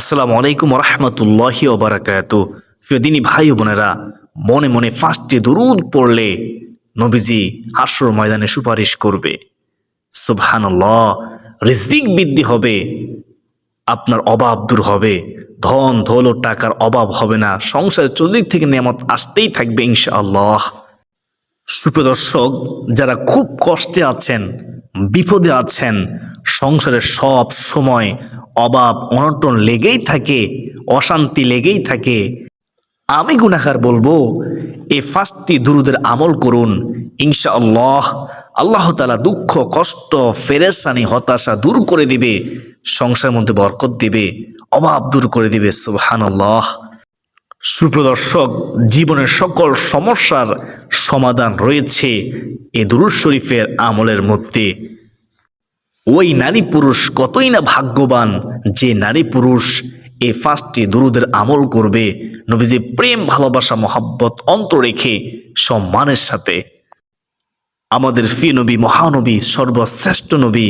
আসসালামু আলাইকুম রহমতুল্লাহি ওবরাকাত। দিনী ভাই বোনেরা, মনে মনে ফার্স্টে দরুদ পড়লে নবীজি হাসর ময়দানে সুপারিশ করবে। সুবহানাল্লাহ রিজদিক বৃদ্ধি হবে, আপনার অভাব দূর হবে, ধন ধল টাকার অভাব হবে না সংসার চল্লিশ থেকে নিয়ামত আসতেই থাকবে ইনশাআল্লাহ। সুপ্রদর্শক যারা খুব কষ্টে আছেন বিপদে আছেন। সংসারে সব সময় অভাব, অনটন লেগেই থাকে, অশান্তি লেগেই থাকে। আমি গুনাকার বলব এ ফার্স্টটি দুরুদের আমল করুন। ইনশাআল্লাহ, আল্লাহ তালা দুঃখ, কষ্ট ফেরেসানি হতাশা দূর করে দিবে, সংসারের মধ্যে বরকত দিবে, অভাব দূর করে দিবে, সুবহানাল্লাহ। সুপ্রদর্শক, জীবনের সকল সমস্যার সমাধান রয়েছে এ দুরুদ শরীফের আমলের মধ্যে। ওই নারী পুরুষ কতই না ভাগ্যবান যে নারী পুরুষ এ ফার্স্টটি দুরুদের আমল করবে, নবীজি প্রেম, ভালোবাসা, মহাব্বত অন্ত রেখে সম্মানের সাথে। আমাদের ফি নবী, মহানবী, সর্বশ্রেষ্ঠ নবী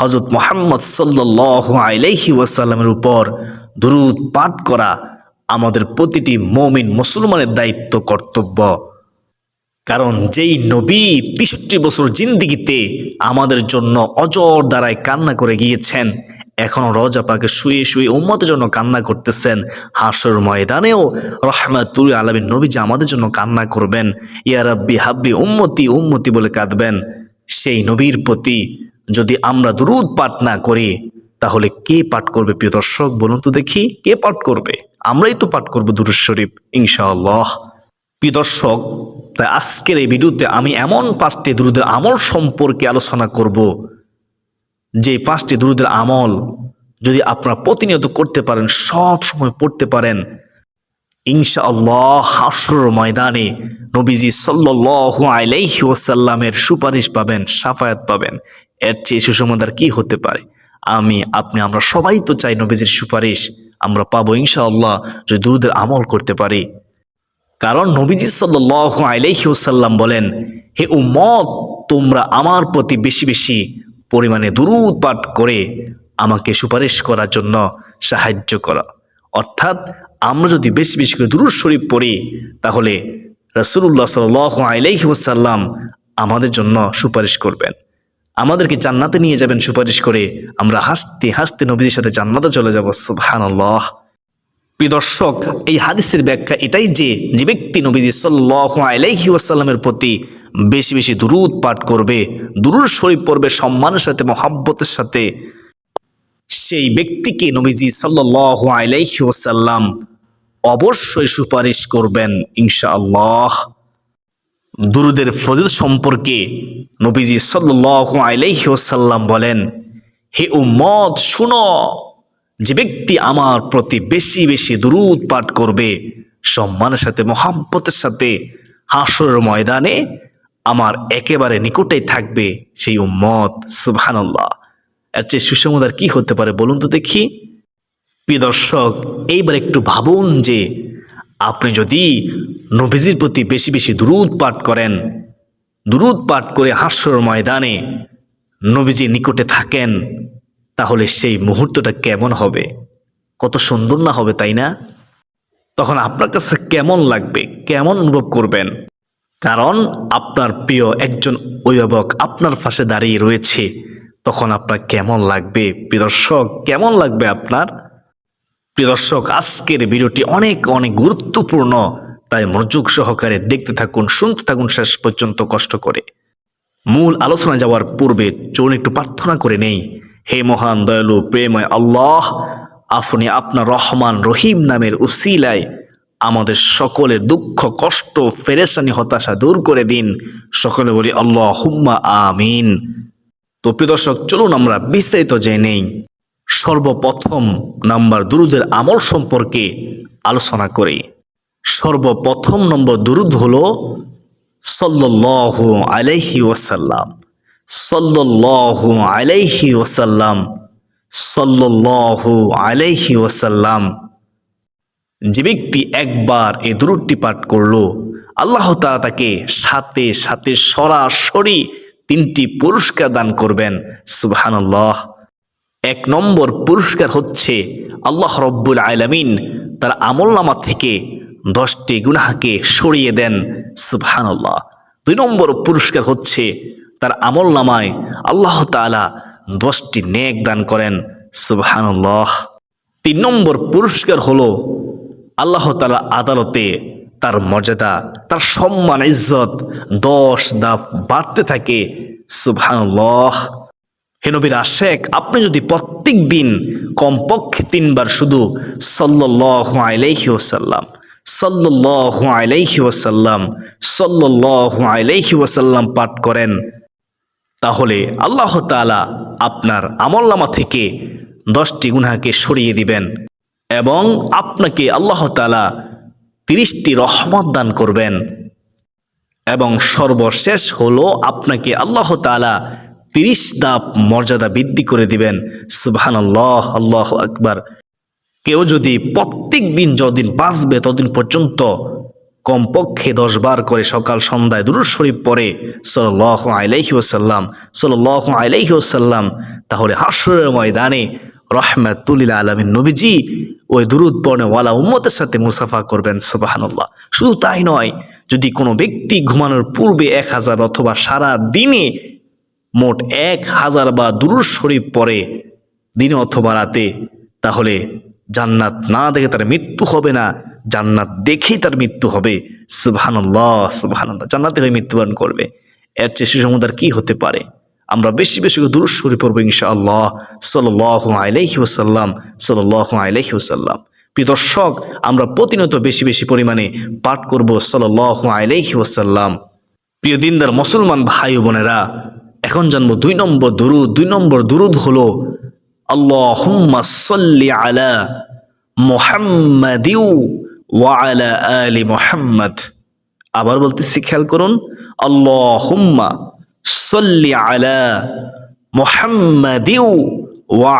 হজরত মোহাম্মদ সাল্লাহ আলাইহি ওয়াসাল্লামের উপর দুরুদ পাঠ করা আমাদের প্রতিটি মমিন মুসলমানের দায়িত্ব, কর্তব্য। কারণ যেই নবী তেষট্টি বছর জিন্দিগিতে আমাদের জন্য অজর দ্বারায় কান্না করে গিয়েছেন, এখনও রজা পাকে শুয়ে শুয়ে উম্মতের জন্য কান্না করতেছেন হাসর ময়দানেও রহমাতুল আলমী নবী যে আমাদের জন্য কান্না করবেন, ইয়া রাব্বি হাব্বি উম্মতি উম্মতি বলে কাঁদবেন। সেই নবীর প্রতি যদি আমরা দুরুদ পাঠ না করি তাহলে কে পাঠ করবে প্রিয় দর্শক? বলুন তো দেখি, কে পাঠ করবে? আমরাই তো পাঠ করব দুরুদ শরীফ, ইনশাআল্লাহ। প্রিয় দর্শক, তাই আজকের এই ভিডিওতে আমি এমন পাঁচটি দুরুদের আমল সম্পর্কে আলোচনা করব। যে পাঁচটি দুরুদের আমল যদি আপনারা প্রতিনিয়ত করতে পারেন, সব সময় পড়তে পারেন, ইনশাআল্লাহ হাসর ময়দানে নবীজি সাল্লাল্লাহু আলাইহি ওয়াসাল্লামের সুপারিশ পাবেন, সাফায়াত পাবেন। এর চেয়ে সুসমাদার কি হতে পারে? আমি, আপনি, আমরা সবাই তো চাই নবীজির সুপারিশ। আমরা পাবো ইনশাআল্লাহ যদি দুরুদের আমল করতে পারি। কারণ নবীজি সাল্লাহ আলাইহিউসাল্লাম বলেন, হে উম্মত, তোমরা আমার প্রতি বেশি বেশি পরিমাণে দুরুদ পাঠ করে আমাকে সুপারিশ করার জন্য সাহায্য করো। অর্থাৎ আমরা যদি বেশি বেশি করে দুরুদ শরীফ পড়ি, তাহলে রসুল্লাহ সাল আলাইহিউসাল্লাম আমাদের জন্য সুপারিশ করবেন। আমাদেরকে জান্নাতে নিয়ে যাবেন সুপারিশ করে। আমরা হাসতে হাসতে নবীজির সাথে জান্নাতে চলে যাব, সুবহানাল্লাহ। প্রিয় দর্শক, এই হাদিসের ব্যাখ্যা এটাই যে যে ব্যক্তি নবীজি সাল্লাহ আলাইহি ওয়াসাল্লামের প্রতি বেশি বেশি দুরুদ পাঠ করবে, দুরুদ শরীফ পড়বে সম্মানের সাথে, মহাব্বতের সাথে, সেই ব্যক্তিকে নবীজি সাল্লাহ আলাইহি ওয়াসাল্লাম অবশ্যই সুপারিশ করবেন, ইনশাআল্লাহ। দুরুদের ফজিল সম্পর্কে নবীজি সাল্লাহ আলাইহি ওয়াসাল্লাম বলেন, হে উম্মত, শুনো, যে ব্যক্তি আমার প্রতি বেশি বেশি দুরুদ পাঠ করবে, সম্মানের সাথে, মহাব্বতের সাথে, হাসরের ময়দানে আমার একেবারে নিকটেই থাকবে সেই উম্মত। সুবহানাল্লাহ। এর চেয়ে সুসমাদার কি হতে পারে বলুন তো দেখি। প্রিয় দর্শক, এইবার একটু ভাবুন যে আপনি যদি নবীজির প্রতি বেশি বেশি দুরুদ পাঠ করেন, দুরুদ পাঠ করে হাস্যর ময়দানে নবীজির নিকটে থাকেন, তাহলে সেই মুহূর্তটা কেমন হবে? কত সুন্দর না হবে, তাই না? তখন আপনার কাছে কেমন লাগবে? কেমন অনুভব করবেন? কারণ আপনার প্রিয় একজন অভিভাবক আপনার পাশে দাঁড়িয়ে রয়েছে, তখন আপনার কেমন লাগবে? প্রিয় দর্শক, কেমন লাগবে আপনার? প্রিয় দর্শক, আজকের ভিডিওটি অনেক অনেক গুরুত্বপূর্ণ। তাই মনোযোগ সহকারে দেখতে থাকুন, শুনতে থাকুন শেষ পর্যন্ত কষ্ট করে। মূল আলোচনা যাওয়ার পূর্বে চলুন একটু প্রার্থনা করে নেই। হে মহান, দয়ালু প্রেময় আল্লাহ, আপনি আপনার রহমান রহিম নামের উসিলায় আমাদের সকলের দুঃখ, কষ্ট ফেরেসানি হতাশা দূর করে দিন। সকলে বলি আল্লাহ হুম্মা আমিন। তো প্রিয় দর্শক, চলুন আমরা বিস্তারিত জেনে নেই। সর্বপ্রথম নাম্বার দুরুদের আমল সম্পর্কে আলোচনা করি। সর্বপ্রথম নম্বর দুরুদ হলো সল্লাল্লাহু আলাইহি ওয়াসাল্লাম। সল্লাল্লাহু আলাইহি ওয়াসাল্লাম, সল্লাল্লাহু আলাইহি ওয়াসাল্লাম। যে ব্যক্তি একবার এই দুরুদটি পাঠ করল, আল্লাহ তাআলা তাকে সাথে সাথে সরাসরি তিনটি পুরস্কার দান করবেন। সুবহানাল্লাহ। এক নম্বর পুরস্কার হচ্ছে আল্লাহ রব্বুল আলামিন তার আমলনামা থেকে দশটি গুনাহাকে সরিয়ে দেন, সুবহানাল্লাহ। দুই নম্বর পুরস্কার হচ্ছে তার আমল নামায় আল্লাহ তাআলা দশটি নেক দান করেন, সুবহানাল্লাহ। তিন নম্বর পুরস্কার হলো আল্লাহ তাআলা আদালতে তার মর্যাদা, তার সম্মান, ইজ্জত দশ দাপ বাড়তে থাকে, সুবহানাল্লাহ। হে নবীর আশেক, আপনি যদি প্রত্যেক দিন কমপক্ষে তিনবার শুধু সাল্লাল্লাহু আলাইহি ওয়াসাল্লাম, সাল্লাল্লাহু আলাইহি ওয়াসাল্লাম, সাল্লাল্লাহু আলাইহি ওয়াসাল্লাম পাঠ করেন, তাহলে আল্লাহ তাআলা আপনার আমলনামা থেকে দশটি গুনাহকে সরিয়ে দিবেন এবং আপনাকে আল্লাহ তাআলা তিরিশটি রহমত দান করবেন এবং সর্বশেষ হলো আপনাকে আল্লাহ তাআলা তিরিশ দাপ মর্যাদা বৃদ্ধি করে দিবেন। সুবহান আল্লাহ আল্লাহ আকবার। কেউ যদি প্রত্যেক দিন যতদিন বাঁচবে, ততদিন পর্যন্ত কমপক্ষে দশ বার করে সকাল, সন্ধ্যায় দুরুদ শরীফ পড়ে সাল্লাহ আলাইহি ওসাল্লাম সাল্লাহ আলাইহি ওসাল্লাম তাহলে হাসরের ময়দানে রহমাতুল্লিল আলমিন নবীজি ওই দুরুদ পড়ে ওয়ালা উম্মতের সাথে মুসাফা করবেন সুবাহান্লাহ শুধু তাই নয়, যদি কোনো ব্যক্তি ঘুমানোর পূর্বে এক হাজার অথবা সারা দিনে মোট এক হাজার বা দুরুদ শরীফ পড়ে দিনে অথবা রাতে, তাহলে জান্নাত না দেখে তার মৃত্যু হবে না, জান্নাত দেখেই তার মৃত্যু হবে। সুবহানাল্লাহ সুবহানাল্লাহ। জান্নাতে হয়ে মৃত্যুবরণ করবে। এর চেয়ে সুসমুদার কি হতে পারে? আমরা বেশি বেশি দুরুদ শরীফ পড়ব ইনশাআল্লাহ। সাল্লাল্লাহু আলাইহি ওয়াসাল্লাম, সাল্লাল্লাহু আলাইহি ওয়াসাল্লাম। প্রিয় দর্শক, আমরা প্রতিনিয়ত বেশি বেশি পরিমাণে পাঠ করব সাল্লাল্লাহু আলাইহি ওয়াসাল্লাম। প্রিয় দিনদার মুসলমান ভাই বোনেরা এখন জানব দুই নম্বর দুরুদ, দুই নম্বর দুরুদ হলো, আল্লাহুম্মা সাল্লি আলা মুহাম্মাদিউ ওয়া আলা আলি মুহাম্মাদ। আবার বলতেছি, খেয়াল করুন সাল্লি আলা মুহাম্মাদ ওয়া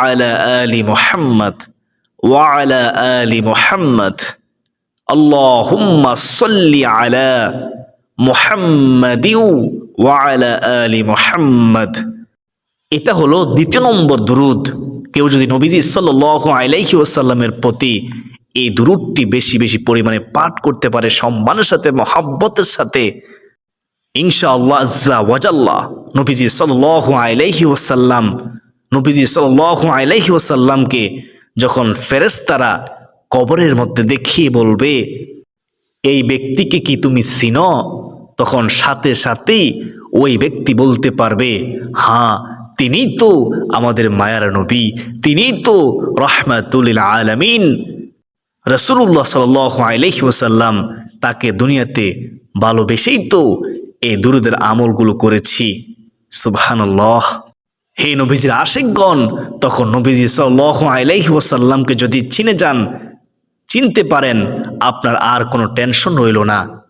আলি মুহাম্মাদ। আল্লাহুম্মা সাল্লি আলা মুহাম্মাদিউ ওয়া আলা মুহাম্মাদ। এটা হলো দ্বিতীয় নম্বর দুরুদ। কেউ যদি নবীজি সাল্লাল্লাহু আলাইহি ওয়াসাল্লামের প্রতি এই দুরুদটি বেশি বেশি পরিমাণে পাঠ করতে পারে, সম্মানের সাথে, মহাব্বতের সাথে, ইনশাআল্লাহ আজ্জা ওয়াজাল্লাহ নবীজি সাল্লাল্লাহু আলাইহি ওয়াসাল্লাম, নবীজি সাল্লাল্লাহু আলাইহি ওয়াসাল্লামকে যখন ফেরেশতারা কবরের মধ্যে দেখিয়ে বলবে, এই ব্যক্তিকে কি তুমি চিনো? তখন সাথে সাথেই ওই ব্যক্তি বলতে পারবে হ্যাঁ তিনিই তো আমাদের মায়ার নবী তিনিই তো রহমাতুল আলামিন। রসুল্লাহ সাল আলহি ওসাল্লাম তাকে দুনিয়াতে ভালোবেসেই তো এই দুরুদের আমলগুলো করেছি। সুবহানাল্লাহ। হে নবীজির আশিকগণ, তখন নবীজি সাল্লাহ আলাইহি ওসাল্লামকে যদি চিনে যান, চিনতে পারেন, আপনার আর কোনো টেনশন রইল না।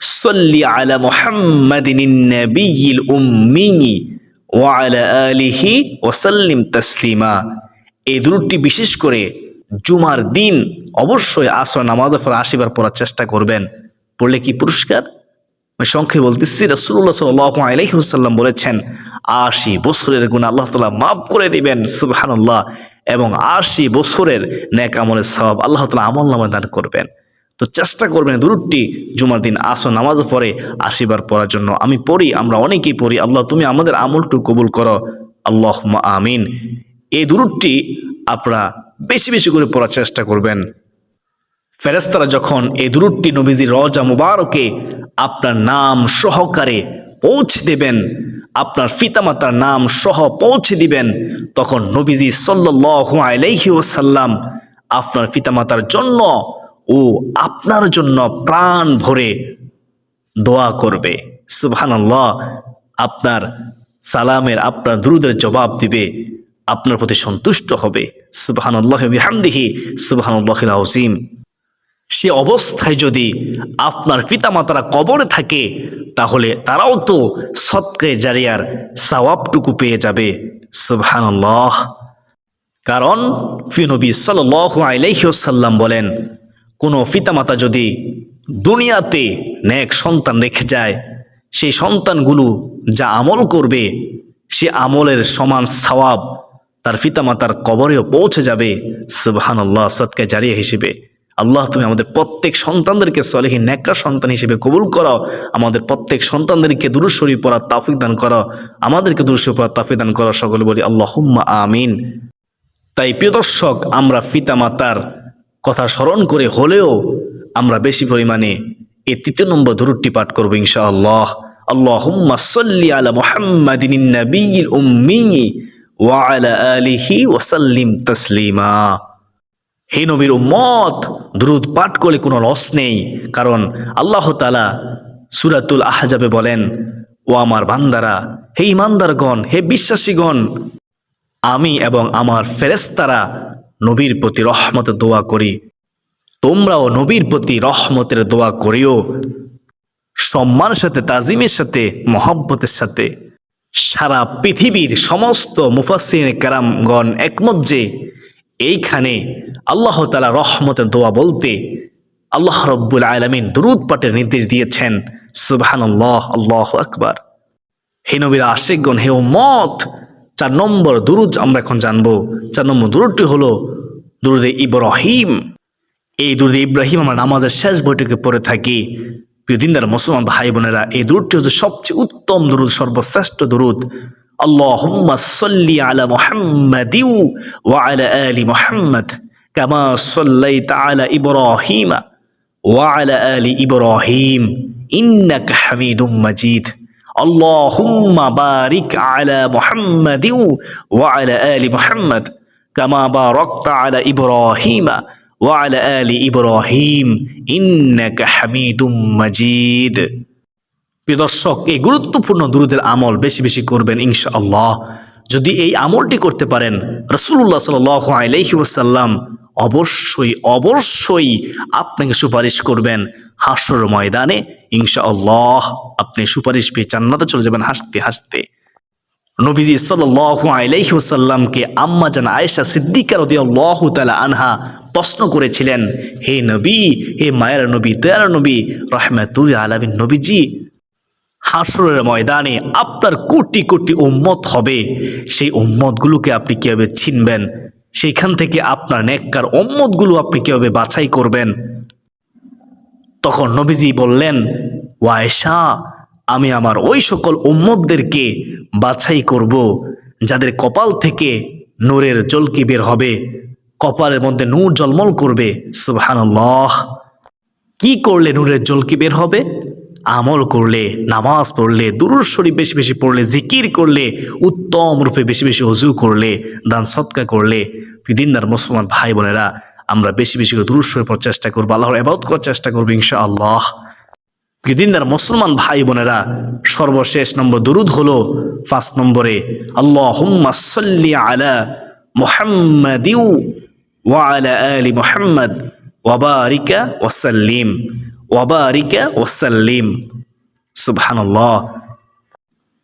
সল্লি আলা মুহাম্মাদিন নবিয়িল উম্মি ওয়ালা আলিহি ওসাল্লিম তসলিমা। এই দুরুদটি বিশেষ করে জুমার দিন অবশ্যই আসর নামাজের পর আসিবার পড়ার চেষ্টা করবেন। পড়লে কি পুরস্কার? আমি সংক্ষেপে বলতেছি রসুল্লাহ সাল আলহিহাল্লাম বলেছেন, আশি বছরের গুণ আল্লাহ তালা মাফ করে দিবেন, সুবহানাল্লাহ, এবং আশি বছরের ন্যাক আমলের সব আল্লাহ তালা আমল নামে দান করবেন। তো চেষ্টা করবেন দুরুদটি জুমার দিন আসো নামাজ পড়ে আশিবার পড়ার জন্য। আমি পড়ি, আমরা অনেকেই পড়ি। আল্লাহ, তুমি আমাদের আমলটু কবুল করো। আল্লাহ আমিন। এই দুরুদটি আপনারা বেশি বেশি করে পড়ার চেষ্টা করবেন। ফেরেস্তারা যখন এই দুরুদটি নবীজি রজা মুবারকে আপনার নাম সহকারে পৌঁছে দেবেন, আপনার পিতামাতার নাম সহ পৌঁছে দিবেন, তখন নবীজি সাল্লাহ আলাইহি ওসাল্লাম আপনার পিতামাতার জন্য ও আপনার জন্য প্রাণ ভরে দোয়া করবে। সুবহানাল্লাহ, আপনার সালামের, আপনার দুরুদের জবাব দিবে, আপনার প্রতি সন্তুষ্ট হবে। সুবহানাল্লাহ বিহামদিহি, সুবহানাল্লাহিল সে অবস্থায় যদি আপনার পিতামাতারা কবরে থাকে, তাহলে তারাও তো সৎকে জারিয়ার সওয়াবটুকু পেয়ে যাবে। সুবহানাল্লাহ। কারণ ফিনবী সাল আলাইসাল্লাম বলেন কোনো পিতামাতা যদি দুনিয়াতে নেক সন্তান রেখে যায়, সেই সন্তানগুলো যা আমল করবে, সে আমলের সমান সওয়াব তার পিতামাতার কবরেও পৌঁছে যাবে সুবহান আল্লাহ সৎকে জারিয়া হিসেবে। আল্লাহ, তুমি আমাদের প্রত্যেক সন্তানদেরকে সলেহী নেককার সন্তান হিসেবে কবুল করো আমাদের প্রত্যেক সন্তানদেরকে দুরুশ্বরী পড়ার তাফিক দান করো আমাদেরকে দুরুশ্বরী পড়ার তাফিক দান করো সকলে বলি আল্লাহ আমিন। তাই প্রিয় দর্শক, আমরা পিতামাতার কথা স্মরণ করে হলেও আমরা বেশি পরিমাণে এই তৃতীয় নম্বর দূরটি পাঠ করব ইনশাআল্লাহ। আল্লাহুম্মা সাল্লি আলা মুহাম্মাদিন নাবিয়িল উম্মি ওয়া আলা আলিহি ওয়া তাসলিমা। হে নবীর উম্মত দ্রুত পাঠ করলে কোনো লস নেই, কারণ আল্লাহ তালা সুরাতুল আহজাবে বলেন, ও আমার বান্দারা, হে ইমানদারগণ হে বিশ্বাসীগণ, আমি এবং আমার ফেরেস্তারা নবীর প্রতি রহমতের দোয়া করি। তোমরাও নবীর প্রতি রহমতের দোয়া করিও। সম্মানের সাথে, তাজিমের সাথে, মহব্বতের সাথে। সারা পৃথিবীর সমস্ত মুফাসিন কারামগণ একমত যে, এইখানে আল্লাহ তালা রহমতের দোয়া বলতে আল্লাহ রব্বুল আলমিন দুরুদ পাঠের নির্দেশ দিয়েছেন। সুবহান আল্লাহ আল্লাহ আকবার। হে নবীর আশেকগণ, হে মত চার নম্বর দুরুদ আমরা এখন জানবো চার নম্বর দুরুদটি হলো দুরুদে ইব্রাহিম এই দুরুদে ইব্রাহিম আমরা নামাজের শেষ বৈঠকে পড়ে থাকি প্রিয় দিনদার মুসলমান ভাই বোনেরা এই দুরুদটি হচ্ছে সবচেয়ে উত্তম দুরুদ সর্বশ্রেষ্ঠ দুরুদ اللهم صل على محمد وعلى آل محمد كما صليت على إبراهيم وعلى آل إبراهيم إنك حميد مجيد আল্লাহুম্মা বারিক আলা মুহাম্মাদিউ ওয়া আলা আলি মুহাম্মাদ, কামা বারাকতা আলা ইব্রাহিমা ওয়া আলা আলি ইব্রাহিম, ইন্নাকা হামিদুম মাজিদ। প্রিয় দর্শক, এই গুরুত্বপূর্ণ দুরুদের আমল বেশি বেশি করবেন ইনশাআল্লাহ। যদি এই আমলটি করতে পারেন রসুল্লাহ সাল আলহিউসাল্লাম অবশ্যই অবশ্যই আপনাকে সুপারিশ করবেন। হাস্যর ময়দানে ইনশাআল্লাহ আপনি সুপারিশ পেয়ে জান্নাতে চলে যাবেন হাসতে হাসতে। নবীজি সাল্লাল্লাহু আলাইহি ওয়াসাল্লামকে আম্মা জান আয়েশা সিদ্দিকা রাদিয়াল্লাহু তাআলা আনহা প্রশ্ন করেছিলেন, হে নবী, হে মায়ের নবী, দয়ার নবী রহমাতুল আলামিন নবীজি হাসরের ময়দানে আপনার কোটি কোটি উম্মত হবে। সেই উম্মতগুলোকে আপনি কীভাবে চিনবেন? সেইখান থেকে আপনার নেককার উম্মতগুলো আপনি কীভাবে বাছাই করবেন? তখন নবীজি বললেন ওয়ায়সা আমি আমার ওই সকল উম্মতদেরকে বাছাই করব, যাদের কপাল থেকে নূরের জলকি বের হবে, কপালের মধ্যে নূর জলমল করবে। সুবহানাল্লাহ। কি করলে নূরের জলকি বের হবে? আমল করলে, নামাজ পড়লে দুরুর শরীফ বেশি বেশি পড়লে, জিকির করলে, উত্তম রূপে বেশি বেশি অজু করলে, দান সৎকা করলে। দিনদার, মুসলমান ভাই বোনেরা আমরা বেশি বেশি করে শরীফ পড়ার চেষ্টা করব, আল্লাহর এবাদত করার চেষ্টা করব ইনশা আল্লাহ দিনদার, মুসলমান ভাই বোনেরা, সর্বশেষ নম্বর দুরুদ হলো পাঁচ নম্বরে আল্লাহ সাল্লি আলা মুহাম্মাদিউ ওয়া আলা মুহাম্মদ সুবহানাল্লাহ।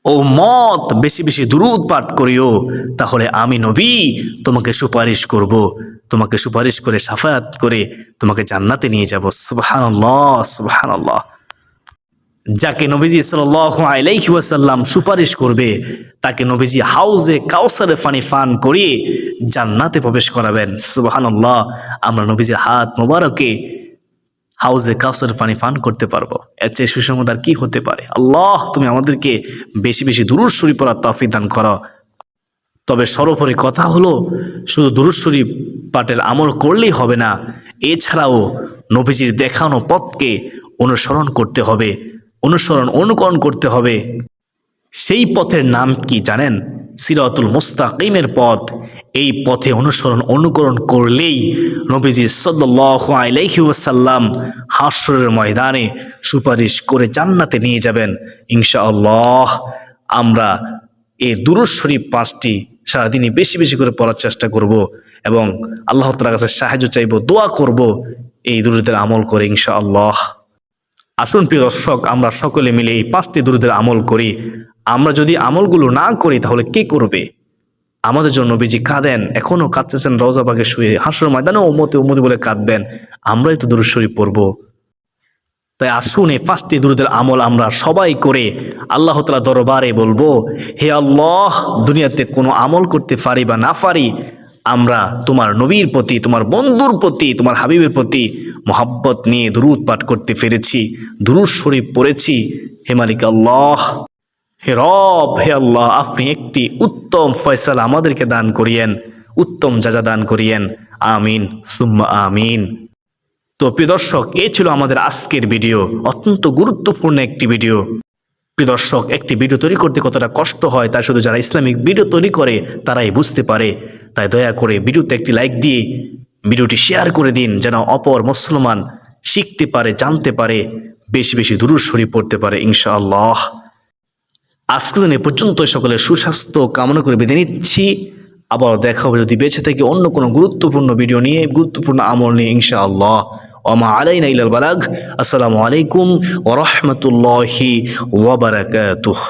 ও মত বেশি বেশি দুরুদ পাঠ করিও, তাহলে আমি নবী তোমাকে সুপারিশ করব। তোমাকে সুপারিশ করে সাফায়াত করে তোমাকে জান্নাতে নিয়ে যাব। সুবহানাল্লাহ সুবহানাল্লাহ। যাকে নবীজি ওয়াসাল্লাম সুপারিশ করবে, তাকে নবীজি হাউজে কাউসারে ফানি ফান করিয়ে জান্নাতে প্রবেশ করাবেন। সুবহানাল্লাহ, আমরা নবীজির হাত মোবারকে হাউজে কাউসার পানি পান করতে পারব। এর চেয়ে সুসংবাদ আর কি হতে পারে? আল্লাহ, তুমি আমাদেরকে বেশি বেশি দুরুর শরীফ পড়ার তফি দান করো। তবে সর্বোপরি কথা হলো, শুধু দুরুদ শরীফ পাঠের আমল করলেই হবে না, এছাড়াও নবীজির দেখানো পথকে অনুসরণ করতে হবে, অনুসরণ, অনুকরণ করতে হবে। সেই পথের নাম কি জানেন? সিরাতুল মুস্তাকিমের পথ, এই পথে অনুসরণ, অনুকরণ করলেই নবীজি সাল্লাল্লাহু আলাইহি ওয়াসাল্লাম হাসরের ময়দানে সুপারিশ করে জান্নাতে নিয়ে যাবেন। ইনশাআল্লাহ আমরা এই শরীফ পাঁচটি সারাদিনই বেশি বেশি করে পড়ার চেষ্টা করব এবং আল্লাহ তালার কাছে সাহায্য চাইব, দোয়া করব এই দুরুদের আমল করে ইনশাআল্লাহ। আসুন প্রিয় দর্শক, আমরা সকলে মিলে এই পাঁচটি দুরুদের আমল করি। আমরা যদি আমলগুলো না করি, তাহলে কে করবে? আমাদের জন্য বিজি কাঁদেন, এখনও কাঁদতেছেন, রওজাবাগে শুয়ে হাসর ময়দানে ওমতে ওমতি বলে কাঁদবেন। আমরাই তো দুরুদ শরীফ পড়ব। তাই আসুন এই পাঁচটি দুরুদের আমল আমরা সবাই করে আল্লাহ তালা দরবারে বলব, হে আল্লাহ, দুনিয়াতে কোনো আমল করতে পারি বা না পারি, আমরা তোমার নবীর প্রতি, তোমার বন্ধুর প্রতি, তোমার হাবিবের প্রতি মোহাব্বত নিয়ে দুরুদ পাঠ করতে পেরেছি, দুরুদ শরীফ পড়েছি। হে মালিক আল্লাহ হে রব, হে আল্লাহ, আপনি একটি উত্তম ফয়সালা আমাদেরকে দান করিয়েন, উত্তম যাজা দান করিয়েন। আমিন, সুম্মা আমিন। তো প্রিয় দর্শক এই ছিল আমাদের আজকের ভিডিও, অত্যন্ত গুরুত্বপূর্ণ একটি ভিডিও। প্রিয় দর্শক, একটি ভিডিও তৈরি করতে কতটা কষ্ট হয় তা শুধু যারা ইসলামিক ভিডিও তৈরি করে, তারাই বুঝতে পারে। তাই দয়া করে ভিডিওতে একটি লাইক দিয়ে ভিডিওটি শেয়ার করে দিন, যেন অপর মুসলমান শিখতে পারে, জানতে পারে, বেশি বেশি দূর শরীফ পড়তে পারে, ইনশাআল্লাহ। আজকে যেন এ পর্যন্ত সকলের সুস্বাস্থ্য কামনা করে বেঁধে নিচ্ছি। আবার দেখা হবে যদি বেঁচে থেকে অন্য কোনো গুরুত্বপূর্ণ ভিডিও নিয়ে, গুরুত্বপূর্ণ আমল নিয়ে, ইনশাআল্লাহ। ওমা আলাই ইলাল বালাগ। আসসালামু আলাইকুম ওরহমতুল্লাহি ওবরাকাতুহ